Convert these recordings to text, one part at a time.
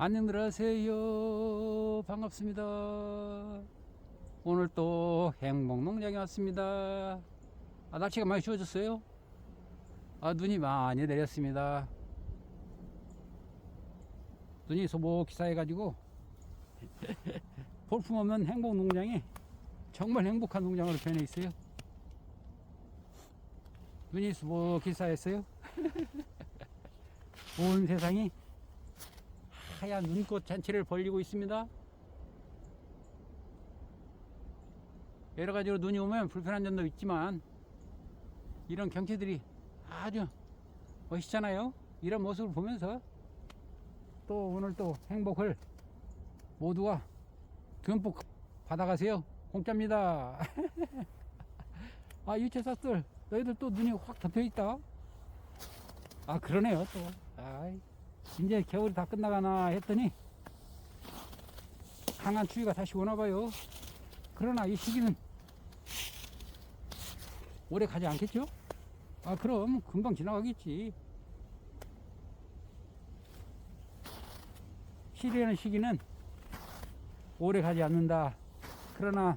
안녕들 하세요. 반갑습니다. 오늘 또 행복농장에 왔습니다. 아, 날씨가 많이 추워졌어요. 아, 눈이 많이 내렸습니다. 눈이 소복히 쌓여가지고 볼품없는 행복농장이 정말 행복한 농장으로 변해 있어요. 눈이 소복히 쌓였어요. 온 세상이 하얀 눈꽃 잔치를 벌리고 있습니다. 여러 가지로 눈이 오면 불편한 점도 있지만 이런 경치들이 아주 멋있잖아요. 이런 모습을 보면서 또 오늘 또 행복을 모두가 듬뿍 받아가세요. 공짜입니다. 아 유채사들 너희들 또 눈이 확 덮여 있다. 아 그러네요 또. 아이. 이제 겨울이 다 끝나가나 했더니 강한 추위가 다시 오나 봐요. 그러나 이 시기는 오래 가지 않겠죠? 아, 그럼 금방 지나가겠지. 시리는 시기는 오래 가지 않는다. 그러나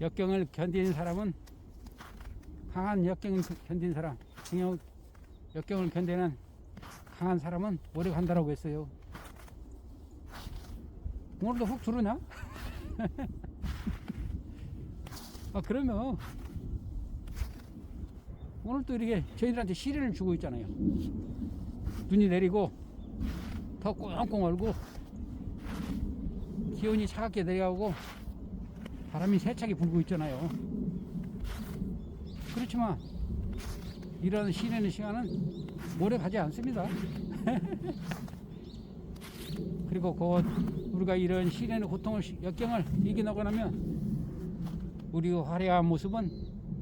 역경을 견디는 사람은 강한 역경을 견디는 사람, 역경을 견디는 강한 사람은 오래 간다라고 했어요. 오늘도 훅 들어오냐? 아, 그러면 오늘 또 이렇게 저희들한테 시련을 주고 있잖아요. 눈이 내리고 더 꽁꽁 얼고 기온이 차갑게 내려가고 바람이 세차게 불고 있잖아요. 그렇지만 이런 시내는 시간은 오래 가지 않습니다. 그리고 곧 우리가 이런 시내는 고통을 역경을 이겨나고 나면 우리의 화려한 모습은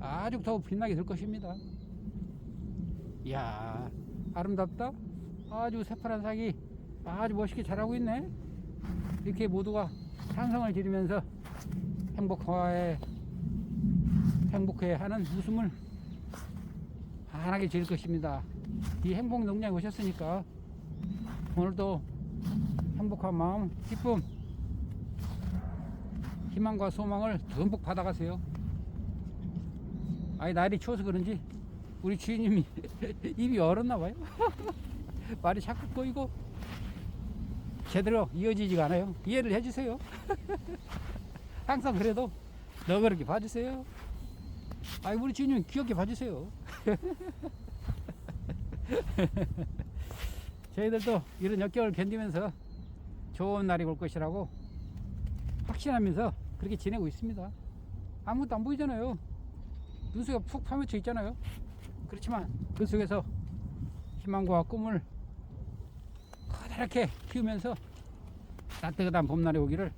아주 더욱 빛나게 될 것입니다. 이야 아름답다. 아주 새파란 색이 아주 멋있게 자라고 있네. 이렇게 모두가 찬성을 지르면서 행복화에 행복해 하는 웃음을 환하게 지을 것입니다. 이 행복 농장에 오셨으니까 오늘도 행복한 마음, 기쁨, 희망과 소망을 듬뿍 받아가세요. 아니 날이 추워서 그런지 우리 주인님이 입이 얼었나 봐요. 말이 자꾸 꼬이고 제대로 이어지지가 않아요. 이해를 해주세요. 항상 그래도 너 그렇게 봐주세요. 아이 우리 주인님 귀엽게 봐주세요. 저희들도 이런 역경을 견디면서 좋은 날이 올 것이라고 확신하면서 그렇게 지내고 있습니다. 아무것도 안 보이잖아요. 눈속에 푹 파묻혀 있잖아요. 그렇지만 그 속에서 희망과 꿈을 커다랗게 키우면서 따뜻한 봄날이 오기를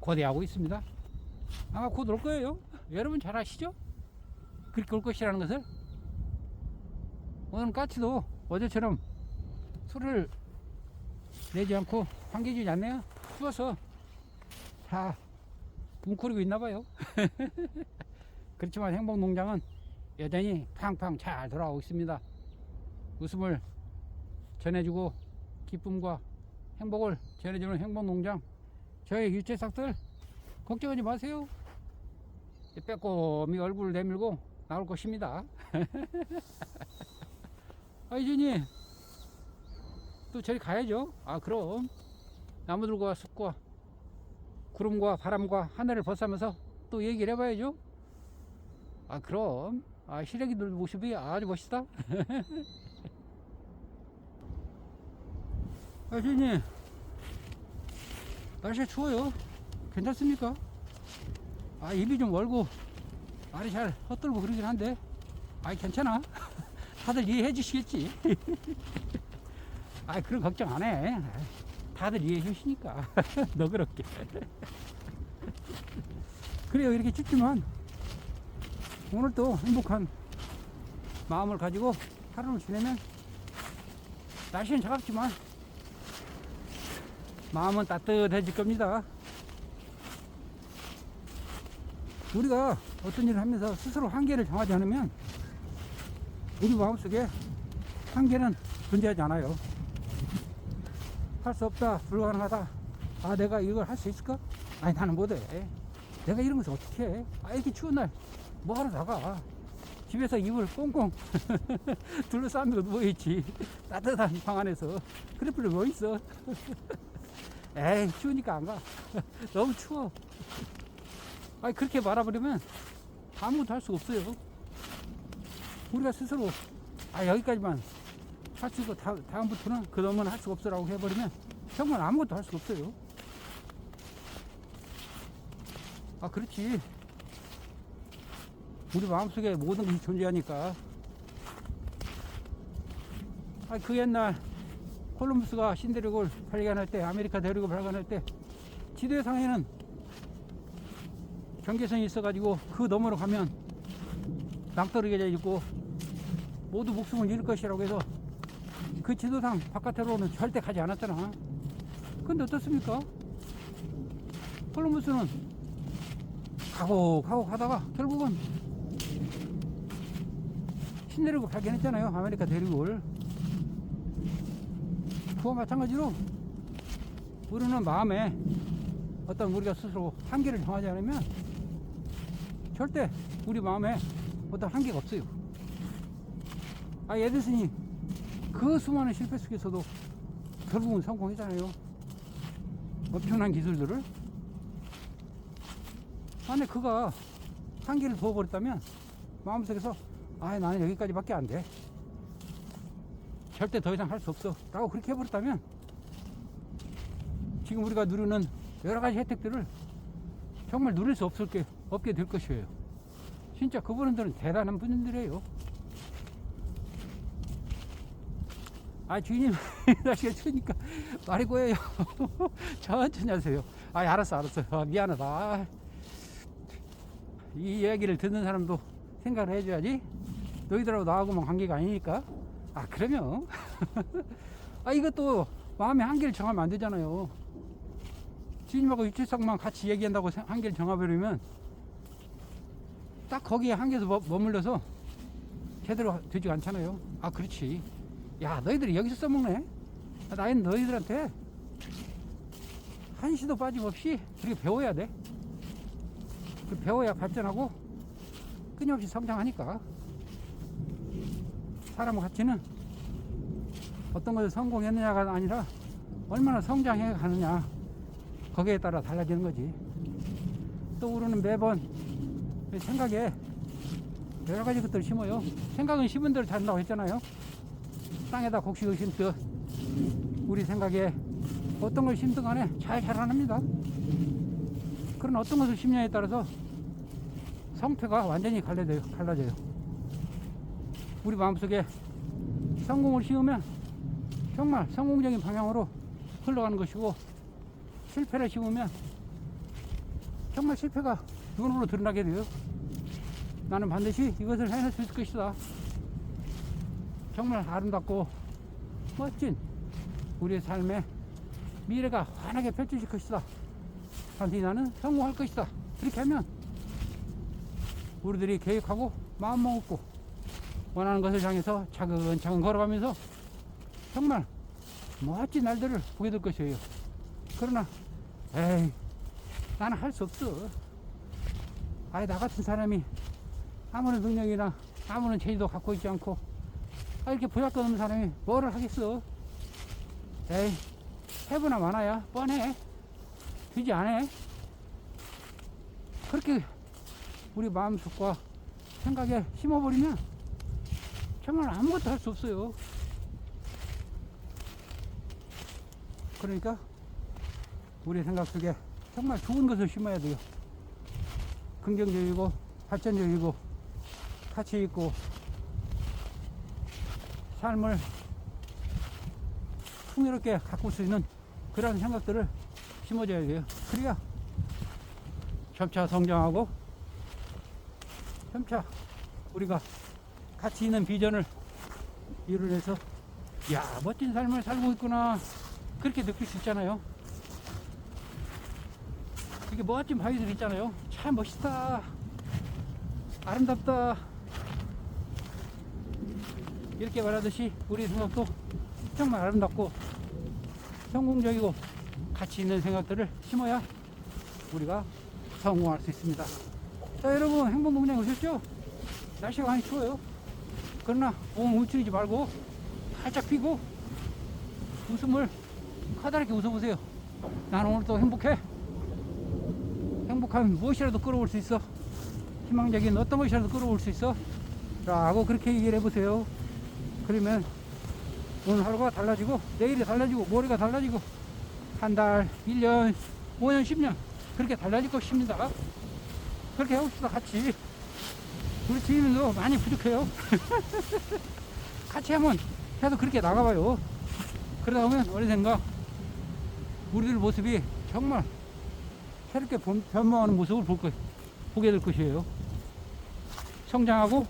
고대하고 있습니다. 아마 곧 올 거예요. 여러분 잘 아시죠? 그렇게 올 것이라는 것을 오늘 까치도 어제처럼 술을 내지 않고 환기주지 않네요. 추워서 다 웅크리고 있나 봐요. 그렇지만 행복농장은 여전히 팡팡 잘 돌아오고 있습니다. 웃음을 전해주고 기쁨과 행복을 전해주는 행복농장 저희 유채싹들 걱정하지 마세요. 빼꼼히 얼굴을 내밀고 나올 것입니다. 아, 이준이, 또 저리 가야죠. 아, 그럼. 나무들과 숲과 구름과 바람과 하늘을 벗어면서 또 얘기를 해봐야죠. 아, 그럼. 아, 시래기들 모습이 아주 멋있다. 아, 이준이, 날씨 추워요. 괜찮습니까? 아, 입이 좀 멀고, 말이 잘 헛돌고 그러긴 한데, 아이, 괜찮아. 다들 이해해 주시겠지. 아, 그런 걱정 안 해. 다들 이해해 주시니까. 너그럽게. 그래요, 이렇게 춥지만, 오늘 또 행복한 마음을 가지고 하루를 지내면, 날씨는 차갑지만, 마음은 따뜻해질 겁니다. 우리가 어떤 일을 하면서 스스로 한계를 정하지 않으면 우리 마음속에 한계는 존재하지 않아요. 할 수 없다 불가능하다. 아 내가 이걸 할 수 있을까? 아니 나는 못해. 내가 이러면서 어떻게 해? 아 이렇게 추운 날 뭐 하러 나가? 집에서 이불 꽁꽁 둘러싸고 누워있지? 따뜻한 방 안에서 그럴 필요 뭐 있어? 에이 추우니까 안 가. 너무 추워. 아니 그렇게 말아버리면 아무것도 할 수가 없어요 우리가 스스로 아 여기까지만 할 수 있고 다, 다음부터는 그 넘은 할 수가 없어라고 해버리면 정말 아무것도 할 수가 없어요. 아 그렇지. 우리 마음속에 모든 것이 존재하니까. 아 그 옛날 콜럼부스가 신대륙을 발견할 때 아메리카 대륙을 발견할 때 지도상에는 경계선이 있어가지고 그 너머로 가면 낭떠러지가 있고 모두 목숨을 잃을 것이라고 해서 그 지도상 바깥으로는 절대 가지 않았잖아. 근데 어떻습니까? 콜럼부스는 가고 가고 가다가 결국은 신대륙을 발견했잖아요. 아메리카 대륙을. 그와 마찬가지로 우리는 마음에 어떤 우리가 스스로 한계를 정하지 않으면 절대 우리 마음에 어떤 한계가 없어요. 아, 에디슨이 그 수많은 실패 속에서도 결국은 성공했잖아요. 엄청난 기술들을. 만약 그가 한계를 두어버렸다면 마음속에서 아, 나는 여기까지밖에 안 돼. 절대 더 이상 할 수 없어. 라고 그렇게 해버렸다면 지금 우리가 누리는 여러 가지 혜택들을 정말 누릴 수 없을 게, 없게 될 것이에요. 진짜 그분들은 대단한 분들이에요. 아, 주인님, 날씨가 추우니까 말이 고해요. 천천히 하세요. 아, 알았어, 알았어. 아, 미안하다. 아, 이 이야기를 듣는 사람도 생각을 해줘야지. 너희들하고 나하고만 관계가 아니니까. 아, 그러면. 아, 이것도 마음의 한계를 정하면 안 되잖아요. 주인님하고 유치성만 같이 얘기한다고 생- 한계를 정해버리면 딱 거기에 한계에서 머- 머물러서 제대로 되지 않잖아요. 아, 그렇지. 야, 너희들이 여기서 써먹네? 아, 나는 너희들한테 한시도 빠짐없이 그렇게 배워야 돼. 그 배워야 발전하고 끊임없이 성장하니까. 사람의 가치는 어떤 것을 성공했느냐가 아니라 얼마나 성장해 가느냐. 거기에 따라 달라지는 거지. 또 우리는 매번 생각에 여러 가지 것들을 심어요. 생각은 심은 대로 자란다고 했잖아요. 땅에다 곡식을 심듯 우리 생각에 어떤 걸 심든 간에 잘 자라납니다. 그런 어떤 것을 심냐에 따라서 성패가 완전히 갈라져요. 갈라져요. 우리 마음속에 성공을 심으면 정말 성공적인 방향으로 흘러가는 것이고 실패를 심으면 정말 실패가 눈으로 드러나게 돼요. 나는 반드시 이것을 해낼 수 있을 것이다. 정말 아름답고 멋진 우리의 삶의 미래가 환하게 펼쳐질 것이다. 반드시 나는 성공할 것이다. 그렇게 하면 우리들이 계획하고 마음 먹고 원하는 것을 향해서 차근차근 걸어가면서 정말 멋진 날들을 보게 될 것이에요. 그러나 에이 나는 할 수 없어. 아예 나 같은 사람이 아무런 능력이나 아무런 재주도 갖고 있지 않고 아 이렇게 보잘것없는 사람이 뭐를 하겠어. 에이 해보나 마나야 뻔해. 되지 않아. 그렇게 우리 마음속과 생각에 심어버리면 정말 아무것도 할 수 없어요. 그러니까 우리 생각 속에 정말 좋은 것을 심어야 돼요. 긍정적이고 발전적이고 가치 있고 삶을 풍요롭게 가꿀 수 있는 그런 생각들을 심어줘야 돼요. 그래야 점차 성장하고 점차 우리가 가치 있는 비전을 이루어내서 야 멋진 삶을 살고 있구나 그렇게 느낄 수 있잖아요. 이게 멋진 바위들 있잖아요. 참 멋있다. 아름답다. 이렇게 말하듯이 우리 생각도 정말 아름답고 성공적이고 가치 있는 생각들을 심어야 우리가 성공할 수 있습니다. 자, 여러분 행복농장 오셨죠? 날씨가 많이 추워요. 그러나 몸 움츠리지 말고 활짝 피고 웃음을 커다랗게 웃어보세요. 나는 오늘 또 행복해. 행복하면 무엇이라도 끌어올 수 있어. 희망적인 어떤 것이라도 끌어올 수 있어. 라고 그렇게 얘기를 해보세요. 그러면 오늘 하루가 달라지고 내일이 달라지고 모레가 달라지고 한 달, 1년, 5년, 10년 그렇게 달라질 것입니다. 그렇게 해봅시다 같이. 우리 주인도 많이 부족해요. 같이 하면 해도 그렇게 나가봐요. 그러다 보면 어느샌가 우리들 모습이 정말 새롭게 변- 변모하는 모습을 볼 것, 보게 될 것이에요. 성장하고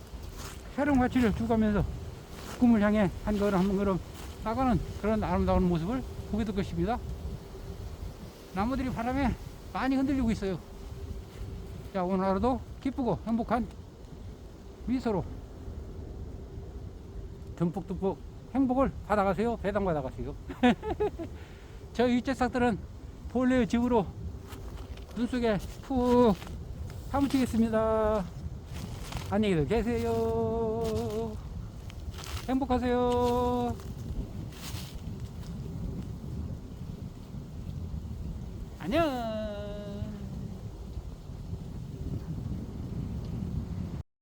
새로운 가치를 주가면서 꿈을 향해 한 걸음 한 걸음 나가는 그런 아름다운 모습을 보게 될 것입니다. 나무들이 바람에 많이 흔들리고 있어요. 자, 오늘 하루도 기쁘고 행복한 미소로 듬뿍듬뿍 행복을 받아가세요. 배당 받아가세요. 저 일제싹들은 본래의 집으로 눈 속에 푹 사무치겠습니다. 안녕히 계세요. 행복하세요. 안녕.